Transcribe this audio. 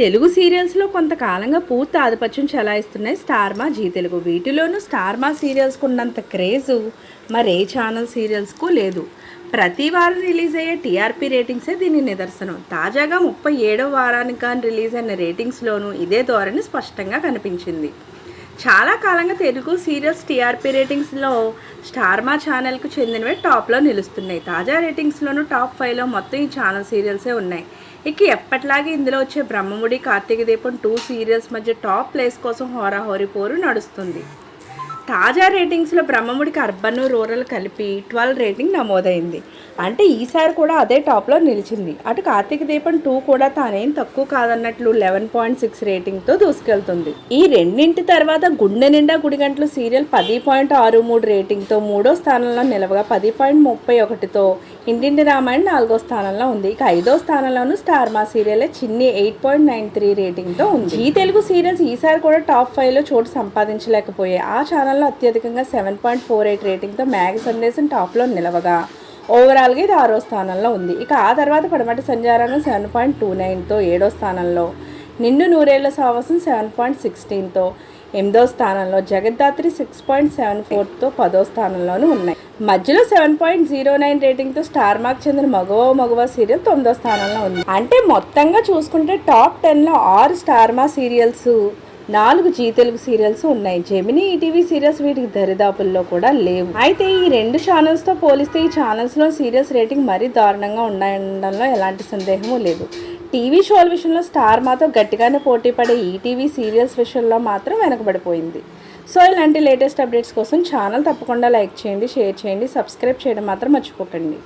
తెలుగు సీరియల్స్లో కొంతకాలంగా పూర్తి ఆధిపత్యం చెలాయిస్తున్నాయి స్టార్మా జీ తెలుగు. వీటిలోనూ స్టార్మా సీరియల్స్కు ఉన్నంత క్రేజు మరే ఛానల్ సీరియల్స్కు లేదు. ప్రతి వారం రిలీజ్ అయ్యే టీఆర్పీ రేటింగ్సే దీని నిదర్శనం. తాజాగా ముప్పై ఏడవ వారానికి కానీ రిలీజ్ అయిన రేటింగ్స్లోనూ ఇదే ధోరణి స్పష్టంగా కనిపించింది. చాలా కాలంగా తెలుగు సీరియల్స్ టీఆర్పీ రేటింగ్స్లో స్టార్మా ఛానల్కు చెందినవే టాప్లో నిలుస్తున్నాయి. తాజా రేటింగ్స్లోనూ టాప్ ఫైవ్లో మొత్తం ఈ ఛానల్ సీరియల్సే ఉన్నాయి. ఇక ఎప్పటిలాగే ఇందులో వచ్చే బ్రహ్మముడి కార్తీక దీపం టూ సీరియల్స్ మధ్య టాప్ ప్లేస్ కోసం హోరాహోరీ పోరు నడుస్తుంది. తాజా రేటింగ్స్లో బ్రహ్మముడికి అర్బన్ రూరల్ కలిపి ట్వెల్వ్ రేటింగ్ నమోదైంది. అంటే ఈసారి కూడా అదే టాప్లో నిలిచింది. అటు కార్తీక దీపం టూ కూడా తానేం తక్కువ కాదన్నట్లు లెవెన్ పాయింట్ సిక్స్ రేటింగ్తో దూసుకెళ్తుంది. ఈ రెండింటి తర్వాత గుండె నిండా గుడిగంటలు సీరియల్ పది పాయింట్ ఆరు మూడు రేటింగ్తో మూడో స్థానంలో నిలవగా పది పాయింట్ ముప్పై ఒకటితో ఇంటింటి రామాయణ నాలుగో స్థానంలో ఉంది. ఇక ఐదో స్థానంలోనూ Star Maa serial Chinni eight point nine three రేటింగ్తో ఉంది. ఈ తెలుగు సీరియల్స్ ఈసారి కూడా టాప్ ఫైవ్లో చోటు సంపాదించలేకపోయాయి. ఆ ఛానల్లో అత్యధికంగా సెవెన్ పాయింట్ ఫోర్ ఎయిట్ రేటింగ్తో మ్యాగ్ సందేశం టాప్లో నిలవగా. ఓవరాల్గా ఇది ఆరో స్థానంలో ఉంది. ఇక ఆ తర్వాత పడమటి సంచారంగం సెవెన్ పాయింట్ టూ నైన్తో ఏడో స్థానంలో. నిన్ను నూరేళ్ళ సావసం సెవెన్ పాయింట్ సిక్స్టీన్తో. ఎనిమిదో స్థానంలో జగద్దాత్రి సిక్స్ పాయింట్ సెవెన్ ఫోర్తో పదో స్థానంలోనూ ఉన్నాయి. మధ్యలో సెవెన్ పాయింట్ జీరో నైన్ రేటింగ్తో స్టార్ మార్క్ చెందిన మగవ మగవ సీరియల్ తొమ్మిదో స్థానంలో ఉంది. అంటే మొత్తంగా చూసుకుంటే టాప్ టెన్లో ఆరు స్టార్ మా సీరియల్స్ నాలుగు జీ తెలుగు సీరియల్స్ ఉన్నాయి. జెమినీ ఈటీవీ సీరియల్స్ వీటికి దరిదాపుల్లో కూడా లేవు. అయితే ఈ రెండు ఛానల్స్తో పోలిస్తే ఈ ఛానల్స్లో సీరియల్స్ రేటింగ్ మరీ దారుణంగా ఉండడంలో ఎలాంటి సందేహము లేదు. టీవీ షోల విషయంలో స్టార్ మాతో గట్టిగానే పోటీ పడే ఈటీవీ సీరియల్స్ విషయంలో మాత్రం వెనకబడిపోయింది. సో ఇలాంటి లేటెస్ట్ అప్డేట్స్ కోసం ఛానల్ తప్పకుండా లైక్ చేయండి షేర్ చేయండి సబ్స్క్రైబ్ చేయడం మాత్రం మర్చిపోకండి.